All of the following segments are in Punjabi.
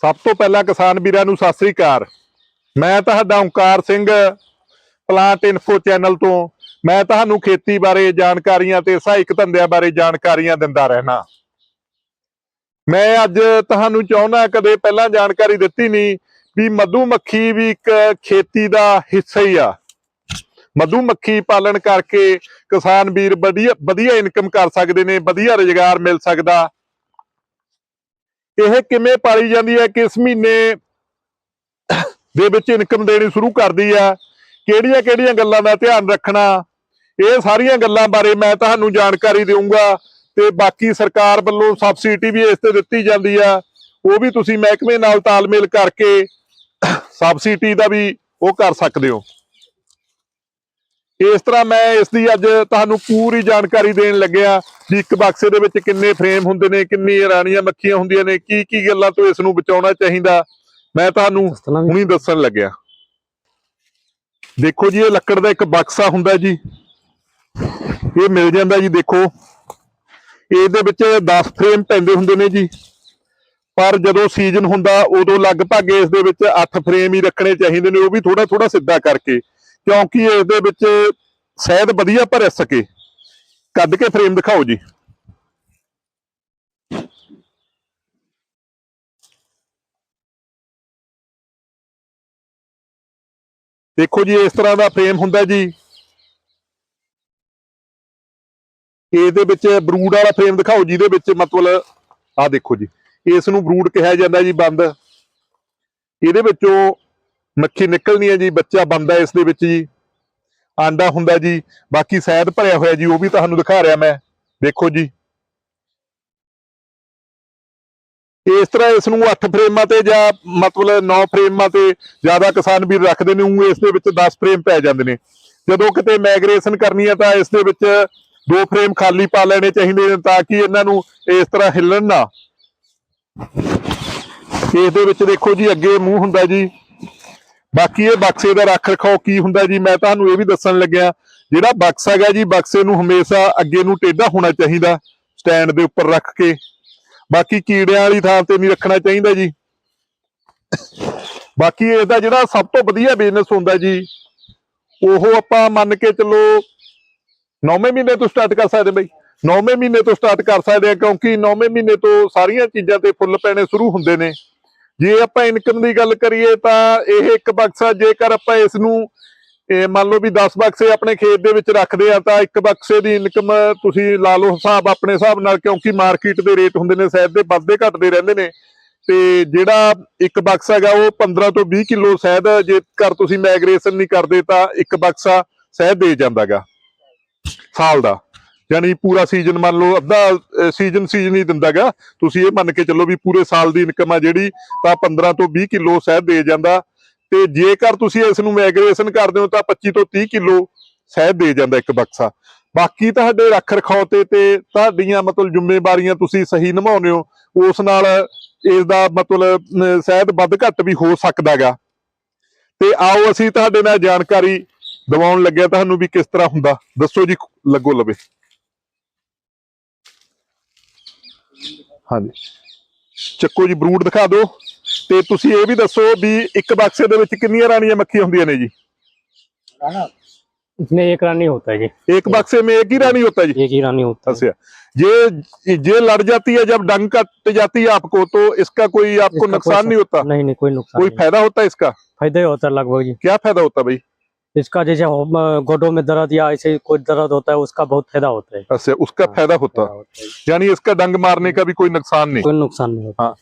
ਸਭ ਤੋਂ ਪਹਿਲਾਂ ਕਿਸਾਨ ਵੀਰਾਂ ਨੂੰ ਸਤਿ ਸ੍ਰੀ ਅਕਾਲ। ਮੈਂ ਤੁਹਾਡਾ Onkar Singh plant info channel ਤੋਂ। ਮੈਂ ਤੁਹਾਨੂੰ ਖੇਤੀ ਬਾਰੇ ਜਾਣਕਾਰੀਆਂ ਤੇ ਸਹਾਇਕ ਧੰਦਿਆਂ ਬਾਰੇ ਜਾਣਕਾਰੀਆਂ ਦਿੰਦਾ ਰਹਿਣਾ ਮੈਂ ਅੱਜ ਤੁਹਾਨੂੰ ਚਾਹੁੰਦਾ ਕਦੇ ਪਹਿਲਾਂ ਜਾਣਕਾਰੀ ਦਿੱਤੀ ਨਹੀਂ ਵੀ ਮਧੂ ਮੱਖੀ ਵੀ ਇੱਕ ਖੇਤੀ ਦਾ ਹਿੱਸਾ ਹੀ ਆ। ਮਧੂ ਮੱਖੀ ਪਾਲਣ ਕਰਕੇ ਕਿਸਾਨ ਵੀਰ ਵਧੀਆ ਵਧੀਆ ਇਨਕਮ ਕਰ ਸਕਦੇ ਨੇ, ਵਧੀਆ ਰੁਜ਼ਗਾਰ ਮਿਲ ਸਕਦਾ। ਇਹ ਕਿਵੇਂ ਪਾਲੀ ਜਾਂਦੀ ਹੈ, ਕਿਸ ਮਹੀਨੇ ਦੇ ਵਿੱਚ ਇਨਕਮ ਦੇਣੀ ਸ਼ੁਰੂ ਕਰਦੀ ਹੈ, ਕਿਹੜੀਆਂ ਕਿਹੜੀਆਂ ਗੱਲਾਂ ਦਾ ਧਿਆਨ ਰੱਖਣਾ, ਇਹ ਸਾਰੀਆਂ ਗੱਲਾਂ ਬਾਰੇ ਮੈਂ ਤੁਹਾਨੂੰ ਜਾਣਕਾਰੀ ਦੇਵਾਂਗਾ ਤੇ ਬਾਕੀ ਸਰਕਾਰ ਵੱਲੋਂ ਸਬਸਿਡੀ ਵੀ ਇਸ ਤੇ ਦਿੱਤੀ ਜਾਂਦੀ ਆ, ਉਹ ਵੀ ਤੁਸੀਂ ਮਹਿਕਮੇ ਨਾਲ ਤਾਲਮੇਲ ਕਰਕੇ ਸਬਸਿਡੀ ਦਾ ਵੀ ਉਹ ਕਰ ਸਕਦੇ ਹੋ। ਇਸ ਤਰ੍ਹਾਂ ਮੈਂ ਇਸ ਦੀ ਅੱਜ ਤੁਹਾਨੂੰ ਪੂਰੀ ਜਾਣਕਾਰੀ ਦੇਣ ਲੱਗਿਆ। ਵੀ ਇੱਕ ਬਕਸੇ ਦੇ ਵਿੱਚ ਕਿੰਨੇ ਫਰੇਮ ਹੁੰਦੇ ਨੇ ਕਿੰਨੀ ਰਾਣੀਆਂ ਮੱਖੀਆਂ ਹੁੰਦੀਆਂ ਨੇ ਕੀ ਕੀ ਗੱਲਾਂ ਤੋਂ ਇਸ ਨੂੰ ਬਚਾਉਣਾ ਚਾਹੀਦਾ? ਮੈਂ ਤੁਹਾਨੂੰ ਹੁਣੀ ਦੱਸਣ ਲੱਗਿਆ। ਦੇਖੋ ਜੀ ਇਹ ਲੱਕੜ ਦਾ ਇੱਕ ਬਕਸਾ ਹੁੰਦਾ ਜੀ। ਇਹ ਮਿਲ ਜਾਂਦਾ ਜੀ ਦੇਖੋ। ਇਹਦੇ ਵਿੱਚ 10 ਫਰੇਮ ਪੈਂਦੇ ਹੁੰਦੇ ਨੇ ਜੀ। ਪਰ ਜਦੋਂ ਸੀਜ਼ਨ ਹੁੰਦਾ ਉਦੋਂ ਲਗਭਗ ਇਸ ਦੇ ਵਿੱਚ 8 ਫਰੇਮ ਹੀ ਰੱਖਣੇ ਚਾਹੀਦੇ ਨੇ। ਉਹ ਵੀ ਥੋੜਾ ਥੋੜਾ ਸਿੱਧਾ ਕਰਕੇ ਕਿਉਂਕਿ ਇਸ ਦੇ ਵਿੱਚ ਸ਼ਾਇਦ ਵਧੀਆ ਭਰ ਸਕੇ। ਕੱਢ ਕੇ ਫਰੇਮ ਦਿਖਾਓ ਜੀ। ਦੇਖੋ ਜੀ, ਇਸ ਤਰ੍ਹਾਂ ਦਾ ਫਰੇਮ ਹੁੰਦਾ ਜੀ। ਇਹਦੇ ਵਿੱਚ ਬਰੂਡ ਵਾਲਾ ਫਰੇਮ ਦਿਖਾਓ, ਜਿਹਦੇ ਵਿੱਚ ਮਤਲਬ ਆਹ ਦੇਖੋ ਜੀ, ਇਸ ਨੂੰ ਬਰੂਡ ਕਿਹਾ ਜਾਂਦਾ ਜੀ, ਬੰਦ। ਇਹਦੇ ਵਿੱਚੋਂ ਮੱਖੀ ਨਿਕਲਣੀ ਹੈ ਜੀ, ਬੱਚਾ ਬੰਦਾ ਇਸ ਦੇ ਵਿੱਚ ਜੀ। ਆਂਡਾ ਹੁੰਦਾ ਜੀ, ਬਾਕੀ ਸ਼ਾਇਦ ਭਰਿਆ ਹੋਇਆ ਜੀ, ਉਹ ਵੀ ਤੁਹਾਨੂੰ ਦਿਖਾ ਰਿਹਾ ਮੈਂ। ਦੇਖੋ ਜੀ। ਇਸ ਤਰ੍ਹਾਂ ਇਸ ਨੂੰ 8 ਫਰੇਮਾਂ ਤੇ ਜਾਂ ਮਤਲਬ 9 ਫਰੇਮਾਂ ਤੇ ਜ਼ਿਆਦਾ ਕਿਸਾਨ ਵੀਰ ਰੱਖਦੇ ਨੇ ਉਹ ਇਸ ਦੇ ਵਿੱਚ 10 ਫਰੇਮ ਪੈ ਜਾਂਦੇ ਨੇ। ਜਦੋਂ ਕਿਤੇ ਮਾਈਗ੍ਰੇਸ਼ਨ ਕਰਨੀ ਹੈ ਤਾਂ ਇਸ ਦੇ ਵਿੱਚ ਦੋ ਫਰੇਮ ਖਾਲੀ ਪਾ ਲੈਣੇ ਚਾਹੀਦੇ ਨੇ ਤਾਂ ਕਿ ਇਹਨਾਂ ਨੂੰ ਇਸ ਤਰ੍ਹਾਂ ਹਿੱਲਣ ਨਾ। ਇਸ ਦੇ ਵਿੱਚ ਦੇਖੋ ਜੀ, ਅੱਗੇ ਮੂੰਹ ਹੁੰਦਾ ਜੀ। ਬਾਕੀ ਇਹ ਬਕਸੇ ਦਾ ਰੱਖ ਰਖਾਓ ਕੀ ਹੁੰਦਾ ਜੀ, ਮੈਂ ਤੁਹਾਨੂੰ ਇਹ ਵੀ ਦੱਸਣ ਲੱਗਿਆ, ਜਿਹੜਾ ਬਕਸਾ ਹੈਗਾ ਜੀ, ਬਕਸੇ ਨੂੰ ਹਮੇਸ਼ਾ ਅੱਗੇ ਨੂੰ ਟੇਢਾ ਹੋਣਾ ਚਾਹੀਦਾ, ਸਟੈਂਡ ਦੇ ਉੱਪਰ ਰੱਖ ਕੇ। ਬਾਕੀ ਕੀੜਿਆਂ ਵਾਲੀ ਥਾਂ ਤੇ ਨਹੀਂ ਰੱਖਣਾ ਚਾਹੀਦਾ ਜੀ। ਬਾਕੀ ਇਹਦਾ ਜਿਹੜਾ ਸਭ ਤੋਂ ਵਧੀਆ ਬਿਜ਼ਨਸ ਹੁੰਦਾ ਜੀ, ਉਹ ਆਪਾਂ ਮੰਨ ਕੇ ਚੱਲੋ 9ਵੇਂ ਮਹੀਨੇ ਤੋਂ ਸਟਾਰਟ ਕਰ ਸਕਦੇ ਬਈ। 9ਵੇਂ ਮਹੀਨੇ ਤੋਂ ਸਟਾਰਟ ਕਰ ਸਕਦੇ ਆ ਕਿਉਂਕਿ 9ਵੇਂ ਮਹੀਨੇ ਤੋਂ ਸਾਰੀਆਂ ਚੀਜ਼ਾਂ ਤੇ ਫੁੱਲ ਪੈਣੇ ਸ਼ੁਰੂ ਹੁੰਦੇ ਨੇ। ਜੇ ਆਪਾਂ ਇਨਕਮ ਦੀ ਗੱਲ ਕਰੀਏ ਤਾਂ ਇਹ ਇੱਕ ਬਕਸਾ ਜੇਕਰ ਆਪਾਂ ਇਸ ਨੂੰ, ਇਹ ਮੰਨ ਲਓ ਵੀ 10 ਬਕਸੇ ਆਪਣੇ ਖੇਤ ਦੇ ਵਿੱਚ ਰੱਖਦੇ ਆ, ਤਾਂ ਇੱਕ ਬਕਸੇ ਦੀ ਇਨਕਮ ਤੁਸੀਂ ਲਾ ਲਓ ਹਿਸਾਬ ਆਪਣੇ ਹਿਸਾਬ ਨਾਲ, ਕਿਉਂਕਿ ਮਾਰਕੀਟ ਦੇ ਰੇਟ ਹੁੰਦੇ ਨੇ, ਸ਼ਹਿਦ ਦੇ ਵੱਧਦੇ ਘਟਦੇ ਰਹਿੰਦੇ ਨੇ। ਤੇ ਜਿਹੜਾ ਇੱਕ ਬਕਸਾ ਹੈਗਾ, ਉਹ 15 ਤੋਂ 20 ਕਿਲੋ ਸ਼ਾਇਦ ਜੇਕਰ ਤੁਸੀਂ ਮਾਈਗ੍ਰੇਸ਼ਨ ਨਹੀਂ ਕਰਦੇ ਤਾਂ ਇੱਕ ਬਕਸਾ ਸ਼ਹਿਦ ਦੇ ਜਾਂਦਾਗਾ ਸਾਲ ਦਾ। ਯਾਨੀ ਪੂਰਾ ਸੀਜ਼ਨ ਮੰਨ ਲਓ, ਅੱਧਾ ਸੀਜ਼ਨ ਸੀਜ਼ਨ ਹੀ ਦਿੰਦਾਗਾ। ਤੁਸੀਂ ਇਹ ਮੰਨ ਕੇ ਚੱਲੋ ਵੀ ਪੂਰੇ ਸਾਲ ਦੀ ਇਨਕਮ ਆ ਜਿਹੜੀ, ਤਾਂ 15 ਤੋਂ 20 ਕਿਲੋ ਸ਼ਾਇਦ ਦੇ ਜਾਂਦਾ। ਤੇ ਜੇਕਰ ਤੁਸੀਂ ਇਸ ਨੂੰ ਮਾਈਗ੍ਰੇਸ਼ਨ ਕਰਦੇ ਹੋ, ਤਾਂ 25 ਤੋਂ 30 ਕਿਲੋ ਸ਼ਾਇਦ ਦੇ ਜਾਂਦਾ ਇੱਕ ਬਕਸਾ। ਬਾਕੀ ਤੁਹਾਡੇ ਰੱਖ ਰਖਾਓ ਤੇ ਤੇ ਤੁਹਾਡੀਆਂ ਮਤਲਬ ਜ਼ਿੰਮੇਵਾਰੀਆਂ ਤੁਸੀਂ ਸਹੀ ਨਿਭਾਉਂਦੇ ਹੋ, ਉਸ ਨਾਲ ਇਸ ਦਾ ਮਤਲਬ ਸ਼ਹਿਦ ਵੱਧ ਘੱਟ ਵੀ ਹੋ ਸਕਦਾਗਾ। ਤੇ ਆਓ ਅਸੀਂ ਤੁਹਾਡੇ ਨਾਲ ਜਾਣਕਾਰੀ ਦਿਵਾਉਣ ਲੱਗਿਆ, ਤੁਹਾਨੂੰ ਵੀ ਕਿਸ ਤਰ੍ਹਾਂ ਹੁੰਦਾ। ਦੱਸੋ ਜੀ, ਲੱਗੋ ਲਵੇ। ਹਾਂਜੀ ਚੱਕੋ ਜੀ ਬਰੂਡ ਦਿਖਾ ਦਿਓ ਤੇ ਤੁਸੀਂ ਇਹ ਵੀ ਦੱਸੋ ਵੀ ਇੱਕ ਬਕਸੇ ਦੇ ਵਿੱਚ ਕਿੰਨੀਆਂ ਰਾਣੀਆਂ ਮੱਖੀਆਂ ਹੁੰਦੀਆਂ ਨੇ ਜੀ इसमें एक रानी होता है जी एक बक्से में एक ही रानी होता है जी एक ही रानी होता है अच्छा ये ये लड़ जाती है जब डंग कट जाती है आपको तो इसका कोई आपको इसका नुकसान कोई नहीं होता नहीं नहीं कोई नुकसान कोई नहीं फायदा होता है इसका फायदा ही होता है लगभग जी क्या फायदा होता है भाई इसका जैसे होम- गोडों में दर्द या ऐसे कोई दर्द होता है उसका बहुत फायदा होता है अच्छा उसका हाँ, फायदा होता फायदा होता है। यानी इसका डंग मारने का भी कोई नुकसान नहीं कोई नुकसान नहीं होता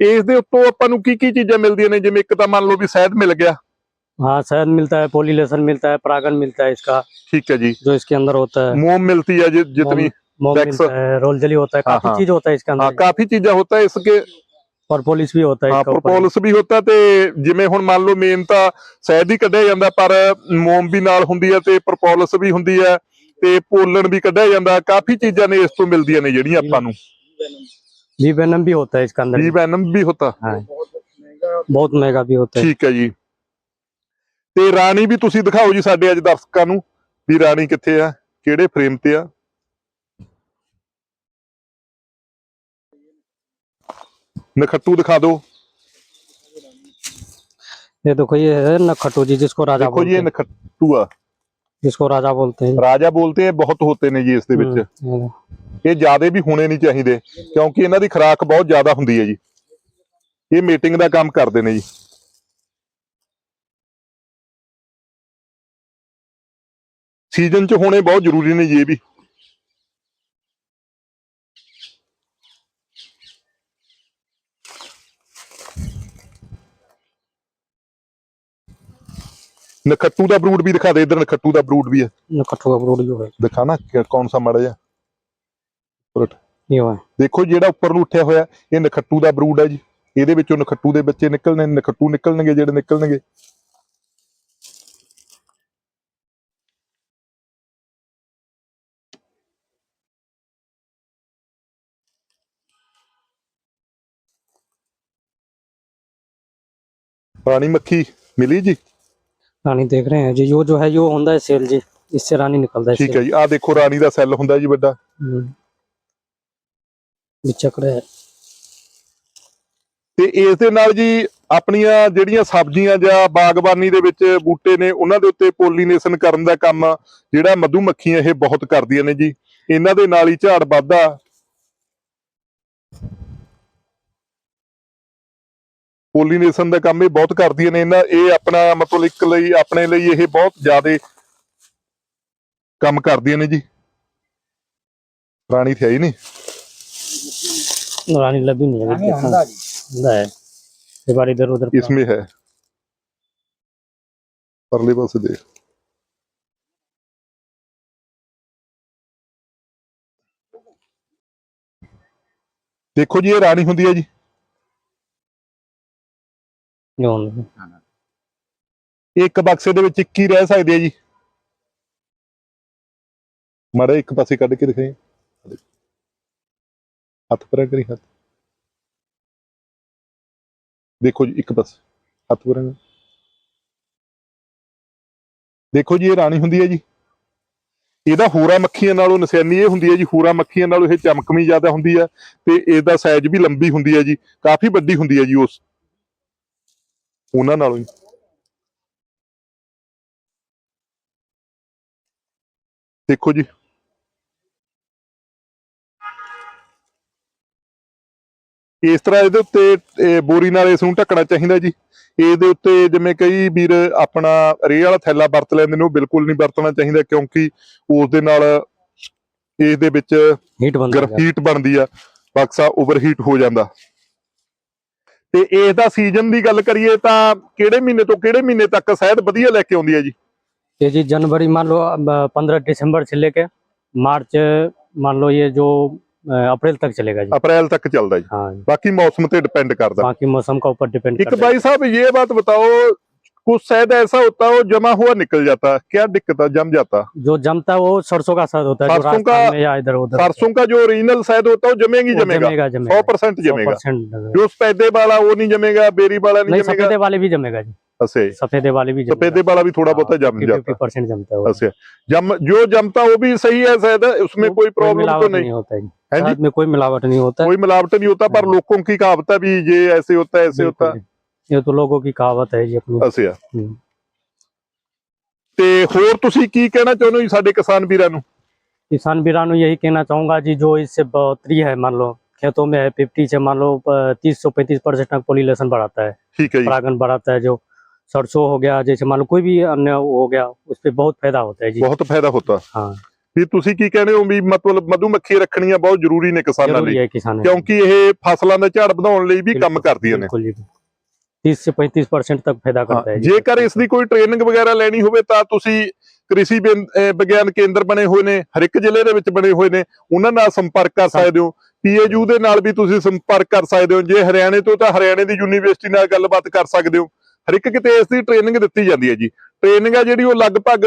ਇਸ ਦੇ ਉੱਤੋਂ ਆਪਾਂ ਨੂੰ ਕੀ ਕੀ ਚੀਜ਼ਾਂ ਮਿਲਦੀਆਂ ਨੇ ਜਿਵੇਂ ਇੱਕ ਤਾਂ ਮੰਨ ਲਓ ਵੀ ਸ਼ਹਿਦ ਮਿਲ ਗਿਆ हाँ शहद मिलता है पोलिलेशन मिलता है परागन मिलता है इसका ठीक है जी जो इसके अंदर होता है मोम मिलती है जि- जितनी मोम वैक्स। मिलता है रोल जली होता है हाँ, काफी हाँ। चीज होता है इसके हाँ अंदर काफी चीजें होता है इसके ਪ੍ਰੋਪੋਲਿਸ ਵੀ ਹੁੰਦਾ ਹੈ ਪ੍ਰੋਪੋਲਿਸ ਵੀ ਹੁੰਦਾ ਤੇ ਜਿਵੇਂ ਹੁਣ ਮੰਨ ਲਓ ਮੇਨ ਤਾਂ ਸ਼ਹਿਦ ਹੀ ਕੱਢਿਆ ਜਾਂਦਾ ਪਰ ਮੋਮ ਵੀ ਨਾਲ ਹੁੰਦੀ ਹੈ ਤੇ ਪ੍ਰੋਪੋਲਿਸ ਵੀ ਹੁੰਦੀ ਹੈ ਤੇ ਪੋਲਣ ਵੀ ਕੱਢਿਆ ਜਾਂਦਾ। ਕਾਫੀ ਚੀਜ਼ਾਂ ਨੇ ਇਸ ਤੋਂ ਮਿਲਦੀਆਂ ਨੇ ਜਿਹੜੀਆਂ ਆਪਾਂ ਨੂੰ। ਵੀ ਵੈਨਮ ਵੀ ਹੁੰਦਾ ਹੈ ਇਸ ਕੰਦਰ ਵੀ ਵੈਨਮ ਵੀ ਹੁੰਦਾ ਹਾਂ। ਬਹੁਤ ਮਹਿੰਗਾ ਵੀ ਹੁੰਦਾ ਹੈ। ਠੀਕ ਹੈ ਜੀ। ਤੇ ਰਾਣੀ ਵੀ ਤੁਸੀਂ ਦਿਖਾਓ ਜੀ ਸਾਡੇ ਅੱਜ ਦਰਸ਼ਕਾਂ ਨੂੰ ਵੀ ਰਾਣੀ ਕਿੱਥੇ ਆ ਕਿਹੜੇ ਫਰੇਮ ਤੇ ਆ। ਨਖੱਟੂ ਦਿਖਾ ਦਿਓ ये देखो ये है नखटू जी जिसको राजा ਦੇਖੋ ਜੀ बोलते ਇਹ हैं ਨਖੱਟੂ ਆ जिसको राजा बोलते हैं ਰਾਜਾ ਬੋਲਤੇ ਹੈ ਬਹੁਤ ਹੋਤੇ ਨੇ ਜੀ ਇਸ ਦੇ ਵਿੱਚ हम्म, ये ਇਹ ਜਿਆਦੇ ਵੀ ਹੋਣੇ ਨਹੀਂ ਚਾਹੀਦੇ ਕਿਉਂਕਿ ਇਹਨਾਂ ਦੀ ਖੁਰਾਕ ਬਹੁਤ ਜ਼ਿਆਦਾ ਹੁੰਦੀ ਹੈ ਜੀ ਇਹ ਮੀਟਿੰਗ ਦਾ ਕੰਮ ਕਰਦੇ ਨੇ ਜੀ ਸੀਜ਼ਨ 'ਚ ਹੋਣੇ ਬਹੁਤ ਜ਼ਰੂਰੀ ਨੇ ਜੀ ਇਹ ਵੀ ਨਖੱਟੂ ਦਾ ਬਰੂਡ ਵੀ ਦਿਖਾ ਦੇ ਇਧਰ ਨਖੱਟੂ ਦਾ ਬਰੂਡ ਵੀ ਹੈ नखटू का ब्रूड जो है ਦਿਖਾ ਨਾ ਕਿ- ਕੌਣ ਸਾ ਮੜਾ ਜਾ ये है ਦੇਖੋ ਜਿਹੜਾ ਉੱਪਰ ਨੂੰ ਉੱਠਿਆ ਹੋਇਆ ਇਹ ਨਖੱਟੂ ਦਾ ਬਰੂਡ ਹੈ ਜੀ ਇਹਦੇ ਵਿੱਚੋਂ ਨਖੱਟੂ ਦੇ ਬੱਚੇ ਨਿਕਲਣੇ ਨਖੱਟੂ ਨਿਕਲਣਗੇ ਜਿਹੜੇ ਨਿਕਲਣਗੇ ਰਾਣੀ ਮੱਖੀ ਮਿਲੀ ਜੀ रानी देख रहे हैं जी यो जो है यो होता है सेल जी इससे रानी निकलता है ਠੀਕ सेल। ਹੈ ਜੀ ਆਹ ਦੇਖੋ ਰਾਣੀ ਦਾ ਸੈੱਲ ਹੁੰਦਾ ਜੀ ਵੱਡਾ हम्म। ये चक्र है ਤੇ ਇਸ ਦੇ ਨਾਲ ਜੀ ਆਪਣੀਆਂ ਜਿਹੜੀਆਂ ਸਬਜ਼ੀਆਂ ਜਾਂ ਬਾਗਬਾਨੀ ਦੇ ਵਿੱਚ ਬੂਟੇ ਨੇ ਉਹਨਾਂ ਦੇ ਉੱਤੇ ਪੋਲੀਨੇਸ਼ਨ ਕਰਨ ਦਾ ਕੰਮ ਜਿਹੜਾ ਮਧੂ ਮੱਖੀਆਂ ਇਹ ਬਹੁਤ ਕਰਦੀਆਂ ਨੇ ਜੀ ਇਹਨਾਂ ਦੇ ਨਾਲ ਹੀ ਝਾੜ ਵੱਧਦਾ ਪੋਲੀਨੇਸ਼ਨ ਦਾ ਕੰਮ ਇਹ ਬਹੁਤ ਕਰਦੀਆਂ ਨੇ ਇਹਨਾਂ ਇਹ ਆਪਣਾ ਮਤਲਬ ਇੱਕ ਲਈ ਆਪਣੇ ਲਈ ਇਹ ਬਹੁਤ ਜ਼ਿਆਦਾ ਕੰਮ ਕਰਦੀਆਂ ਨੇ ਜੀ। ਰਾਣੀ ਥਈ ਨਹੀਂ। ਰਾਣੀ ਲੱਭੀ ਨਹੀਂ ਹੈ ਹੁੰਦਾ ਇਹ ਬਾਰੇ ਇਧਰ ਉਧਰ ਇਸਮੇ ਹੈ। ਪਰਲੇ ਪਾਸੇ ਦੇਖ ਦੇਖੋ ਜੀ ਇਹ ਰਾਣੀ ਹੁੰਦੀ ਹੈ ਜੀ। ਜੋਨ ਇੱਕ ਬਕਸੇ ਦੇ ਵਿੱਚ ਇੱਕ ਹੀ ਰਹਿ ਸਕਦੇ ਆ ਜੀ। ਮਾੜਾ ਇੱਕ ਪਾਸੇ ਕੱਢ ਕੇ ਦਿਖਾਈ। ਹੱਥ ਪਰਾਂ ਕਰੀ, ਹੱਥ। ਦੇਖੋ ਜੀ, ਇੱਕ ਪਾਸੇ। ਹੱਥ ਪਰਾਂ ਦੇਖੋ ਜੀ, ਇਹ ਰਾਣੀ ਹੁੰਦੀ ਹੈ ਜੀ। ਇਹਦਾ ਹੋਰਾ ਮੱਖੀਆਂ ਨਾਲੋਂ ਨਸੈਨੀ ਇਹ ਹੁੰਦੀ ਹੈ ਜੀ। ਹੋਰਾ ਮੱਖੀਆਂ ਨਾਲੋਂ ਇਹ ਚਮਕਮੀ ਜ਼ਿਆਦਾ ਹੁੰਦੀ ਹੈ ਤੇ ਇਹਦਾ ਸਾਈਜ਼ ਵੀ ਲੰਬੀ ਹੁੰਦੀ ਹੈ ਜੀ। ਕਾਫੀ ਵੱਡੀ ਹੁੰਦੀ ਹੈ ਜੀ ਉਸ ਉਹਨਾਂ ਨਾਲੋਂ ਹੀ। ਦੇਖੋ ਜੀ। ਇਸ ਤਰ੍ਹਾਂ ਇਹਦੇ ਉੱਤੇ ਬੋਰੀ ਨਾਲ ਇਸ ਨੂੰ ਢੱਕਣਾ ਚਾਹੀਦਾ ਜੀ। ਇਹਦੇ ਉੱਤੇ ਜਿਵੇਂ ਕਈ ਵੀਰ ਆਪਣਾ ਰੇਹ ਵਾਲਾ ਥੈਲਾ ਵਰਤ ਲੈਂਦੇ ਨੇ ਉਹ ਬਿਲਕੁਲ ਨਹੀਂ ਵਰਤਣਾ ਚਾਹੀਦਾ ਕਿਉਂਕਿ ਉਸ ਦੇ ਨਾਲ ਇਸ ਦੇ ਵਿੱਚ ਹੀਟ ਬਣਦੀ ਆ। ਬਕਸਾ ਓਵਰਹੀਟ ਹੋ ਜਾਂਦਾ। ਤੇ ਇਸ ਦਾ ਸੀਜ਼ਨ ਦੀ ਗੱਲ ਕਰੀਏ ਤਾਂ ਕਿਹੜੇ ਮਹੀਨੇ ਤੋਂ ਕਿਹੜੇ ਮਹੀਨੇ ਤੱਕ ਸ਼ਹਿਦ ਵਧੀਆ ਲੈ ਕੇ ਆਉਂਦੀ ਹੈ ਜੀ ये जी जनवरी मान लो पंद्रह दिसंबर से लेके मार्च मान लो ये जो अ, अप्रैल तक चलेगा जी ਅਪ੍ਰੈਲ ਤੱਕ ਚੱਲਦਾ ਜੀ हाँ ਬਾਕੀ ਮੌਸਮ ਤੇ ਡਿਪੈਂਡ ਕਰਦਾ बाकी मौसम का ऊपर डिपेंड एक भाई साहब ये बात बताओ कुछ शायद ऐसा होता है वो जमा हुआ निकल जाता। है क्या दिक्कत है? जम जाता। जो जमता है वो सरसों का शहद होता है सरसों का- या इधर उधर सरसों का जो ओरिजिनल शायद होता है वो जमेगी। जमेगा सौ परसेंट जमेगा। जो सफेदे वाला वो नहीं जमेगा बेरी वाला नहीं जमेगा। सफेदे वाले भी जमेगा जी। सफेदे वाले भी सफेदे वाला भी थोड़ा बहुत जम जाता। परसेंट जमता है। है जम जो जमता वो भी सही है शायद उसमें कोई प्रॉब्लम तो नहीं। होता है है में कोई मिलावट नहीं होता। कोई मिलावट नहीं होता पर लोगों की कहावत है भी ये ऐसे होता है ऐसे होता। है। ये तो लोगों की कहावत है जी अपनी ਅਸਿਆ हम्म। ਤੇ ਹੋਰ ਤੁਸੀਂ ਕੀ ਕਹਿਣਾ ਚਾਹੁੰਦੇ ਹੋ ਜੀ ਸਾਡੇ ਕਿਸਾਨ ਵੀਰਾਂ ਨੂੰ किसान वीरानों यही कहना चाहूंगा जी जो इससे बढ़ोतरी है मान लो खेतों में है फिफ्टी से मान लो तीस सौ पैंतीस परसेंट तक पोलिलेशन बढ़ाता है ਠੀਕ है जी परागन बढ़ाता है जो सरसों हो गया जैसे मान लो कोई भी अन्य हो गया उस पर बहुत फायदा होता है जी ਬਹੁਤ ਫਾਇਦਾ ਹੁੰਦਾ हाँ ਵੀ ਤੁਸੀਂ ਕੀ ਕਹਿੰਦੇ ਹੋ ਵੀ ਮਤਲਬ ਮਧੂਮੱਖੀ ਰੱਖਣੀਆਂ ਬਹੁਤ ਜ਼ਰੂਰੀ ਨੇ ਕਿਸਾਨਾਂ जरूरी ਲਈ है किसान ਕਿਉਂਕਿ ਇਹ ਫਸਲਾਂ ਦਾ ਝਾੜ ਵਧਾਉਣ ਲਈ ਵੀ ਕੰਮ ਕਰਦੀਆਂ ਨੇ ਬਿਲਕੁਲ ਜੀ ਬਿਲਕੁਲ। 30 से 35% तक ਜੇਕਰ ਇਸ ਦੀ ਕੋਈ ਟ੍ਰੇਨਿੰਗ ਵਗੈਰਾ ਲੈਣੀ ਹੋਵੇ ਤਾਂ ਤੁਸੀਂ ਕ੍ਰਿਸ਼ੀ ਵਿਗਿਆਨ ਕੇਂਦਰ ਬਣੇ ਹੋਏ ਨੇ ਹਰ ਇੱਕ ਜ਼ਿਲ੍ਹੇ ਦੇ ਵਿੱਚ ਬਣੇ ਹੋਏ ਨੇ ਉਹਨਾਂ ਨਾਲ ਸੰਪਰਕ ਕਰ ਸਕਦੇ ਹੋ। ਪੀਏਯੂ ਦੇ ਨਾਲ ਵੀ ਤੁਸੀਂ ਸੰਪਰਕ ਕਰ ਸਕਦੇ ਹੋ। ਜੇ ਹਰਿਆਣੇ ਤੋਂ ਤਾਂ ਹਰਿਆਣੇ ਦੀ ਯੂਨੀਵਰਸਿਟੀ ਨਾਲ ਗੱਲਬਾਤ ਕਰ ਸਕਦੇ ਹੋ। ਹਰ ਇੱਕ ਕਿਤੇ ਇਸ ਦੀ ਟ੍ਰੇਨਿੰਗ ਦਿੱਤੀ ਜਾਂਦੀ ਹੈ ਜੀ। ਟ੍ਰੇਨਿੰਗ ਹੈ ਜਿਹੜੀ ਉਹ ਲਗਭਗ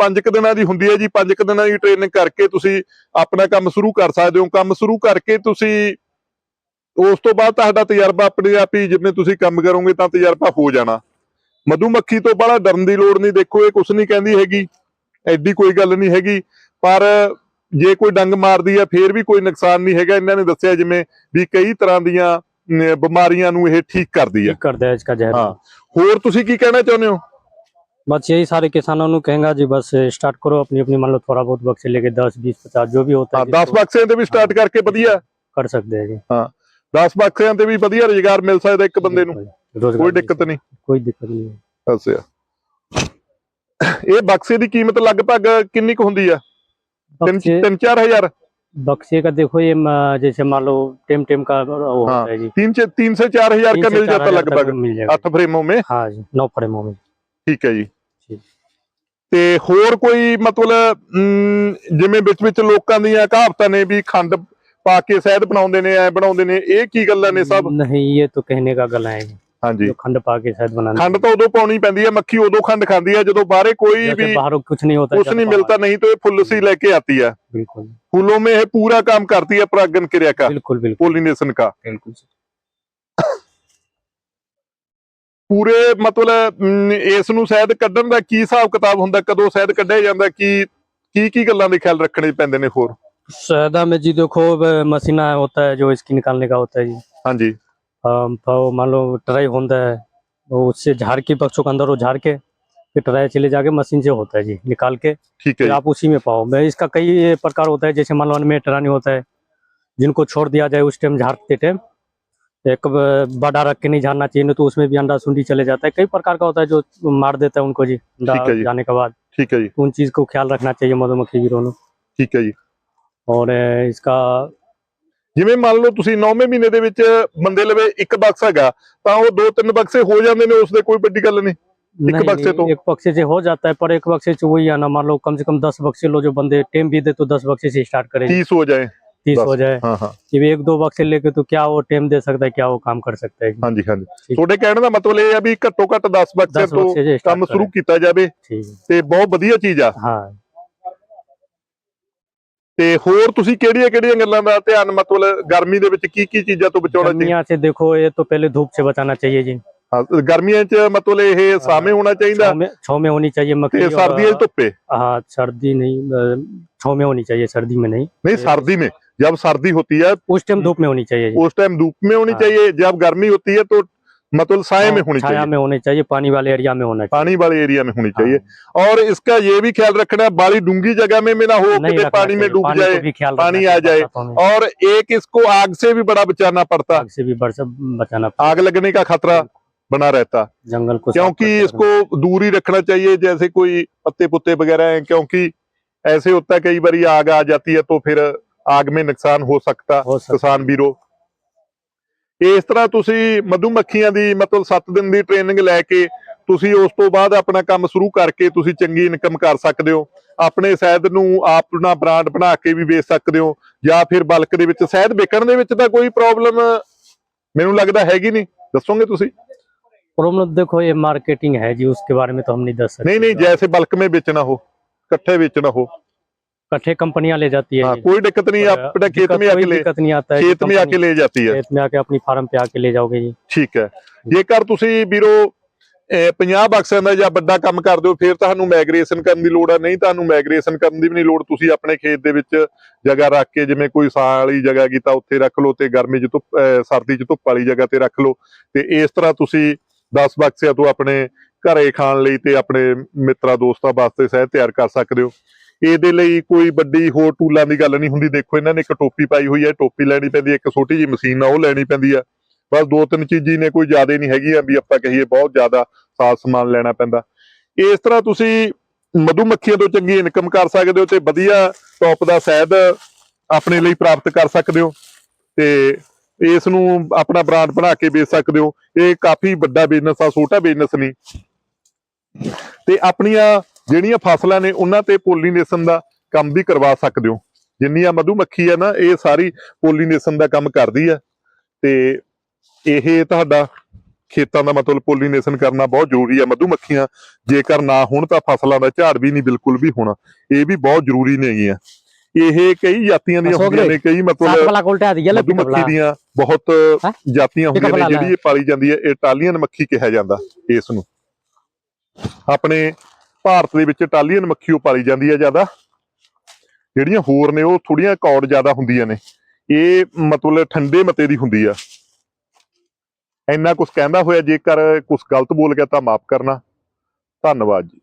5 ਦਿਨਾਂ ਦੀ ਹੁੰਦੀ ਹੈ ਜੀ। 5 ਦਿਨਾਂ ਦੀ ਟ੍ਰੇਨਿੰਗ ਕਰਕੇ ਤੁਸੀਂ ਆਪਣਾ ਕੰਮ ਸ਼ੁਰੂ ਕਰ ਸਕਦੇ ਹੋ। ਕੰਮ ਸ਼ੁਰੂ ਕਰਕੇ ਤੁਸੀਂ ਉਸ ਤੋਂ ਬਾਅਦ ਤੁਹਾਡਾ ਤਜਰਬਾ ਆਪਣੇ ਆਪ ਹੀ ਜਿਵੇਂ ਤੁਸੀਂ ਕੰਮ ਕਰੋਗੇ ਤਾਂ ਤਜਰਬਾ ਹੋ ਜਾਣਾ ਮਧੂ ਮੱਖੀ ਤੋਂ ਬੜਾ ਡਰਨ ਦੀ ਲੋੜ ਨਹੀਂ ਦੇਖੋ ਇਹ ਕੁਛ ਨਹੀਂ ਕਹਿੰਦੀ ਹੈਗੀ ਐਡੀ ਕੋਈ ਗੱਲ ਨਹੀਂ ਹੈਗੀ ਪਰ ਜੇ ਕੋਈ ਡੰਗ ਮਾਰਦੀ ਹੈ ਫੇਰ ਵੀ ਕੋਈ ਨੁਕਸਾਨ ਨਹੀਂ ਹੈਗਾ ਇਹਨਾਂ ਨੇ ਦੱਸਿਆ ਜਿਵੇਂ ਵੀ ਕਈ ਤਰ੍ਹਾਂ ਦੀਆਂ ਅਮ, ਬਿਮਾਰੀਆਂ ਨੂੰ ਇਹ ਠੀਕ ਕਰਦੀ ਹੈ ठीक करता है इसका जहर हाँ। ਹੋਰ ਤੁਸੀਂ ਕੀ ਕਹਿਣਾ ਚਾਹੁੰਦੇ ਹੋ बस यही सारे किसानों को कहेंगे जी बस स्टार्ट करो अपनी अपनी मान लो थोड़ा बहुत बक्से लेके दस बीस पचास जो भी होता ਹਾਂ है 10 जिसको ਬਕਸਿਆਂ ਤੇ ਵੀ ਸਟਾਰਟ ਕਰਕੇ ਵਧੀਆ कर सकते हैं जी 10 ਬਕਸਿਆਂ ਤੇ ਵੀ ਵਧੀਆ ਰੁਜ਼ਗਾਰ ਮਿਲ ਸਕਦਾ ਇੱਕ ਬੰਦੇ ਨੂੰ रोजगार ਕੋਈ मिल ਦਿੱਕਤ ਨਹੀਂ सकता- कोई दिक्कत नहीं है ਅੱਛਾ ਇਹ ਬਕਸੇ ਦੀ ਕੀਮਤ ਲਗਭਗ ਕਿੰਨੀ ਕੁ ਹੁੰਦੀ ਆ ਤਿੰਨ बक्से ਤਿੰਨ ਚਾਰ ਹਜ਼ਾਰ बक्से का देखो ये म, जैसे मान लो टेम टेम का वो होता हाँ, है जी तीन से तीन से चार हजार तीन का से मिल चार जाता हजार तक लगभग मिल जाएगा ਅੱਠ ਫਰੇਮੋਂ में हाँ जी नौ फ्रेमों में ਠੀਕ ਹੈ ਜੀ ਠੀਕ। ਤੇ ਹੋਰ ਕੋਈ ਮਤਲਬ ਅਮ, ਜਿਵੇਂ ਵਿੱਚ ਵਿੱਚ ਲੋਕਾਂ ਦੀਆਂ ਕਹਾਵਤਾਂ ਨੇ ਵੀ ਖੰਡ ਪਾ ਕੇ ਸ਼ਹਿਦ ਬਣਾਉਂਦੇ ਨੇ ਐ ਬਣਾਉਂਦੇ ਨੇ ਇਹ ਕੀ ਗੱਲਾਂ ਨੇ ਸਭ नहीं ये तो कहने का गला है जी ਹਾਂਜੀ जो खंड पा के शायद बनाना ਖੰਡ ਤਾਂ ਉਦੋਂ ਪਾਉਣੀ ਪੈਂਦੀ ਹੈ ਮੱਖੀ ਉਦੋਂ ਖੰਡ ਖਾਂਦੀ ਹੈ ਜਦੋਂ ਬਾਹਰੇ ਕੋਈ जैसे भी बाहरों कुछ नहीं होता कुछ जब नहीं बाहर- मिलता नहीं तो ये फुल सी लेके आती है बिल्कुल फूलों में ये पूरा काम करती है परागन क्रिया का बिल्कुल बिल्कुल पोलिनेशन का बिल्कुल ਪੂਰੇ ਮਤਲਬ ਅਮ, ਇਸ ਨੂੰ ਸ਼ਾਇਦ ਕੱਢਣ ਦਾ ਕੀ ਹਿਸਾਬ ਕਿਤਾਬ ਹੁੰਦਾ ਕਦੋਂ ਸ਼ਾਇਦ ਕੱਢਿਆ ਜਾਂਦਾ ਕੀ ਕੀ ਕੀ ਗੱਲਾਂ ਦੇ ਖਿਆਲ ਰੱਖਣੇ ਪੈਂਦੇ ਨੇ ਹੋਰ शहदा में जी देखो मशीना होता है जो इसकी निकालने का होता है जी। हाँ जी। मान लो ट्राई होता है वो उससे झाड़ के पक्षों के अंदर वो झाड़ के फिर ट्राई चले जाके मशीन से होता है जी निकाल के। ठीक है आप उसी में पाओ। मैं इसका कई प्रकार होता है जैसे मान लो में टरानी होता है जिनको छोड़ दिया जाए उस टाइम झाड़ते टाइम एक बड़ा रख के नहीं झाड़ना चाहिए नहीं तो उसमें भी अंडा सुंडी चले जाता है। कई प्रकार का होता है जो मार देता है उनको जी अंडा जाने के बाद। ठीक है जी। उन चीज़ को ख्याल रखना चाहिए मधुमक्खी गिरोह ठीक है जी। और अ, इसका ਜਿਵੇਂ ਮੰਨ ਲਓ ਤੁਸੀਂ 9ਵੇਂ ਮਹੀਨੇ ਦੇ ਵਿੱਚ ਬੰਦੇ ਲਵੇ ਇੱਕ ਬਕਸ ਹੈਗਾ ਤਾਂ ਉਹ ਦੋ ਤਿੰਨ ਬਕਸੇ ਹੋ ਜਾਂਦੇ ਨੇ ਉਸ ਦੇ ਕੋਈ ਵੱਡੀ ਗੱਲ ਨਹੀਂ नहीं, बक्से नहीं, तो- एक बक्से से हो जाता है पर एक बक्से से वही है ना मान लो कम से कम दस बक्से लो जो बंदे टेम भी दे तो दस बक्से से स्टार्ट करें 30 हो जाए तीस बस। हो जाए ਹਾਂ ਹਾਂ कि भी एक दो बक्से लेके तो क्या वो टेम दे सकता है क्या वो काम कर सकता है ਹਾਂਜੀ ਹਾਂਜੀ ठीक। ਤੁਹਾਡੇ ਕਹਿਣ ਦਾ ਮਤਲਬ ਇਹ ਆ ਵੀ ਘੱਟੋ ਘੱਟ 10 ਬਕਸੇ दस ਤੋਂ बक्से से ਕੰਮ स्टार्ट ਸ਼ੁਰੂ करें ਕੀਤਾ ਜਾਵੇ ठीक है ਤੇ ਬਹੁਤ ਵਧੀਆ ਚੀਜ਼ ਆ हाँ ਤੇ ਹੋਰ ਤੁਸੀਂ ਕਿਹੜੀਆਂ ਕਿਹੜੀਆਂ ਗੱਲਾਂ ਦਾ ਧਿਆਨ ਮਤਲਬ ਗਰਮੀ ਦੇ ਵਿੱਚ ਕੀ ਕੀ ਚੀਜ਼ਾਂ ਤੋਂ ਬਚਾਉਣਾ ਚਾਹੀਦਾ गर्मियाँ से देखो ये तो पहले धूप से बचाना चाहिए जी ਹਾਂ, ਗਰਮੀਆਂ 'ਚ ਮਤਲਬ ਇਹ ਸਾਵੇਂ ਹੋਣਾ ਚਾਹੀਦਾ छाँव में छाँव में होनी चाहिए मक्खी ਤੇ और, ਸਰਦੀਆਂ 'ਚ ਧੁੱਪੇ हाँ सर्दी नहीं अ, छाँव में होनी चाहिए सर्दी में नहीं नहीं सर्दी में जब सर्दी होती है उस टाइम धूप में होनी चाहिए जी उस टाइम धूप में होनी हाँ। चाहिए जब गर्मी होती है तो मतलब साय हाँ, में होनी चाहिए। में होने चाहिए पानी वाले एरिया में होना चाहिए। पानी वाले एरिया में होनी चाहिए। हाँ। और इसका ये भी ख्याल रखना बाली डूँगी जगह में ना हो कि पानी में डूब जाए पानी आ जाए। और एक इसको आग से भी बड़ा बचाना पड़ता। आग से भी बचाना आग लगने का खतरा बना रहता। जंगल को क्योंकि इसको दूरी रखना चाहिए जैसे कोई पत्ते पुत्ते वगैरह है क्योंकि ऐसे होता है कई बार आग आ जाती है तो फिर आग में नुकसान हो सकता किसान बीरो ਇਸ ਤਰ੍ਹਾਂ ਤੁਸੀਂ ਮਧੂ ਮੱਖੀਆਂ ਦੀ ਮਤਲਬ 7 ਦਿਨ ਦੀ ਟ੍ਰੇਨਿੰਗ ਲੈ ਕੇ ਤੁਸੀਂ ਉਸ ਤੋਂ ਬਾਅਦ ਆਪਣਾ ਕੰਮ ਸ਼ੁਰੂ ਕਰਕੇ ਤੁਸੀਂ ਚੰਗੀ ਇਨਕਮ ਕਰ ਸਕਦੇ ਹੋ ਆਪਣੇ ਸ਼ਹਿਦ ਨੂੰ ਆਪਣਾ ਬ੍ਰਾਂਡ ਬਣਾ ਕੇ ਵੀ ਵੇਚ ਸਕਦੇ ਹੋ ਜਾਂ ਫਿਰ ਬਲਕ ਦੇ ਵਿੱਚ ਸ਼ਹਿਦ ਵੇਚਣ ਦੇ ਵਿੱਚ ਤਾਂ ਕੋਈ ਪ੍ਰੋਬਲਮ ਮੈਨੂੰ ਲੱਗਦਾ ਹੈਗੀ ਨਹੀਂ ਦੱਸੋਗੇ ਤੁਸੀਂ प्रॉब्लम देखो ये मार्केटिंग है जी उसके बारे में तो हम नहीं दस सकते नहीं नहीं जैसे बल्क में बेचना हो इकट्ठे बेचना हो कट्ठे कंपनियां ले जाती है हाँ जी। कोई दिक्कत नहीं और अपने खेत दिक्कत- में कोई आके ले दिक्कत नहीं आता है खेत कि में आके कंपनी ले जाती है खेत में आके अपनी फार्म पे आके ले जाओगे जी ਠੀਕ ਹੈ ਜੇਕਰ ਤੁਸੀਂ ਵੀਰੋ ਅਹ 50 ਬਕਸਿਆਂ ਦਾ ਜਾਂ ਵੱਡਾ ਕੰਮ ਕਰਦੇ ਹੋ ਫਿਰ ਤੁਹਾਨੂੰ ਮਾਈਗ੍ਰੇਸ਼ਨ ਕਰਨ ਦੀ ਲੋੜ ਹੈ ਨਹੀਂ ਤੁਹਾਨੂੰ ਮਾਈਗ੍ਰੇਸ਼ਨ ਕਰਨ ਦੀ ਵੀ ਨਹੀਂ ਲੋੜ ਤੁਸੀਂ ਆਪਣੇ ਖੇਤ ਦੇ ਵਿੱਚ ਜਗ੍ਹਾ ਰੱਖ ਕੇ ਜਿਵੇਂ ਕੋਈ ਸਾਂ ਵਾਲੀ ਜਗ੍ਹਾ ਕੀਤਾ ਉੱਥੇ ਰੱਖ ਲਓ ਤੇ ਗਰਮੀ 'ਚ ਧੁੱਪ ਅਹ ਸਰਦੀ 'ਚ ਧੁੱਪ ਵਾਲੀ ਜਗ੍ਹਾ ਤੇ ਰੱਖ ਲਓ ਤੇ ਇਸ ਤਰ੍ਹਾਂ ਤੁਸੀਂ 10 ਬਕਸਿਆਂ ਤੋਂ ਆਪਣੇ ਘਰੇ ਖਾਣ ਲਈ ਤੇ ਆਪਣੇ ਮਿੱਤਰਾਂ ਦੋਸਤਾਂ ਵਾਸਤੇ ਸ਼ਹਿਦ ਤਿਆਰ ਕਰ ਸਕਦੇ ਹੋ ਇਹਦੇ ਲਈ ਕੋਈ ਵੱਡੀ ਹੋਰ ਟੂਲਾਂ ਦੀ ਗੱਲ ਨਹੀਂ ਹੁੰਦੀ। ਦੇਖੋ, ਇਹਨਾਂ ਨੇ ਇੱਕ ਟੋਪੀ ਪਾਈ ਹੋਈ ਹੈ, ਟੋਪੀ ਲੈਣੀ ਪੈਂਦੀ ਹੈ, ਇੱਕ ਛੋਟੀ ਜਿਹੀ ਮਸ਼ੀਨ ਆ ਉਹ ਲੈਣੀ ਪੈਂਦੀ ਹੈ। ਬਸ ਦੋ ਤਿੰਨ ਚੀਜ਼ਾਂ ਨੇ, ਕੋਈ ਜ਼ਿਆਦਾ ਨਹੀਂ ਹੈਗੀਆਂ ਵੀ ਆਪਾਂ ਕਹੀਏ ਬਹੁਤ ਜ਼ਿਆਦਾ ਸਾਜ਼ ਸਮਾਨ ਲੈਣਾ ਪੈਂਦਾ। ਇਸ ਤਰ੍ਹਾਂ ਤੁਸੀਂ ਮਧੂ ਤੋਂ ਚੰਗੀ ਇਨਕਮ ਕਰ ਸਕਦੇ ਹੋ ਤੇ ਵਧੀਆ ਟੌਪ ਦਾ ਸ਼ਹਿਦ ਆਪਣੇ ਲਈ ਪ੍ਰਾਪਤ ਕਰ ਸਕਦੇ ਹੋ। ਤੇ ਇਸ ਨੂੰ ਆਪਣਾ ਬ੍ਰਾਂਡ ਬਣਾ ਕੇ ਵੇਚ ਸਕਦੇ ਹੋ। ਇਹ ਕਾਫੀ ਵੱਡਾ ਬਿਜ਼ਨਸ ਆ, ਛੋਟਾ ਬਿਜ਼ਨਸ ਨਹੀਂ। ਤੇ ਆਪਣੀਆਂ ਜਿਹੜੀਆਂ ਫਸਲਾਂ ਨੇ ਉਹਨਾਂ ਤੇ ਪੋਲੀਨੇਸ਼ਨ ਦਾ ਕੰਮ ਵੀ ਕਰਵਾ ਸਕਦੇ ਹੋ। ਜਿੰਨੀਆਂ ਆ ਮਧੂ ਮੱਖੀ ਆ ਨਾ ਇਹ ਸਾਰੀ ਪੋਲੀਨੇਸ਼ਨ ਦਾ ਕੰਮ ਕਰਦੀ ਆ। ਤੇ ਇਹ ਤੁਹਾਡਾ ਖੇਤਾਂ ਦਾ ਮਤਲਬ ਪੋਲੀਨੇਸ਼ਨ ਕਰਨਾ ਬਹੁਤ ਜ਼ਰੂਰੀ ਆ। ਮਧੂ ਮੱਖੀਆਂ ਜੇਕਰ ਨਾ ਹੋਣ ਤਾਂ ਫਸਲਾਂ ਦਾ ਝਾੜ ਵੀ ਨਹੀਂ ਬਿਲਕੁਲ ਵੀ ਹੋਣਾ। ਇਹ ਵੀ ਬਹੁਤ ਜ਼ਰੂਰੀ ਨੇਗੀਆਂ ਇਹ ਕਈ ਜਾਤੀਆਂ ਦੀਆਂ ਹੁੰਦੀਆਂ ਨੇ ਕਈ ਮਤਲਬ ਮਧੂ ਮੱਖੀ ਦੀਆਂ ਬਹੁਤ ਜਾਤੀਆਂ ਹੁੰਦੀਆਂ ਨੇ ਜਿਹੜੀ ਇਹ ਪਾਲੀ ਜਾਂਦੀ ਹੈ ਇਟਾਲੀਅਨ ਮੱਖੀ ਕਿਹਾ ਜਾਂਦਾ ਇਸ ਨੂੰ। ਆਪਣੇ ਭਾਰਤ ਦੇ ਵਿੱਚ ਇਟਾਲੀਅਨ ਮੱਖੀ ਉਹ ਪਾਲੀ ਜਾਂਦੀ ਹੈ ਜ਼ਿਆਦਾ। ਜਿਹੜੀਆਂ ਹੋਰ ਨੇ ਉਹ ਥੋੜੀਆਂ ਕੌੜ ਜ਼ਿਆਦਾ ਹੁੰਦੀਆਂ ਨੇ। ਇਹ ਮਤਲਬ ਠੰਡੇ ਮਤੇ ਦੀ ਹੁੰਦੀ ਆ। ਇੰਨਾ ਕੁਝ ਕਹਿੰਦਾ ਹੋਇਆ, ਜੇਕਰ ਕੁਝ ਗਲਤ ਬੋਲ ਗਿਆ ਤਾਂ ਮਾਫ ਕਰਨਾ। ਧੰਨਵਾਦ ਜੀ।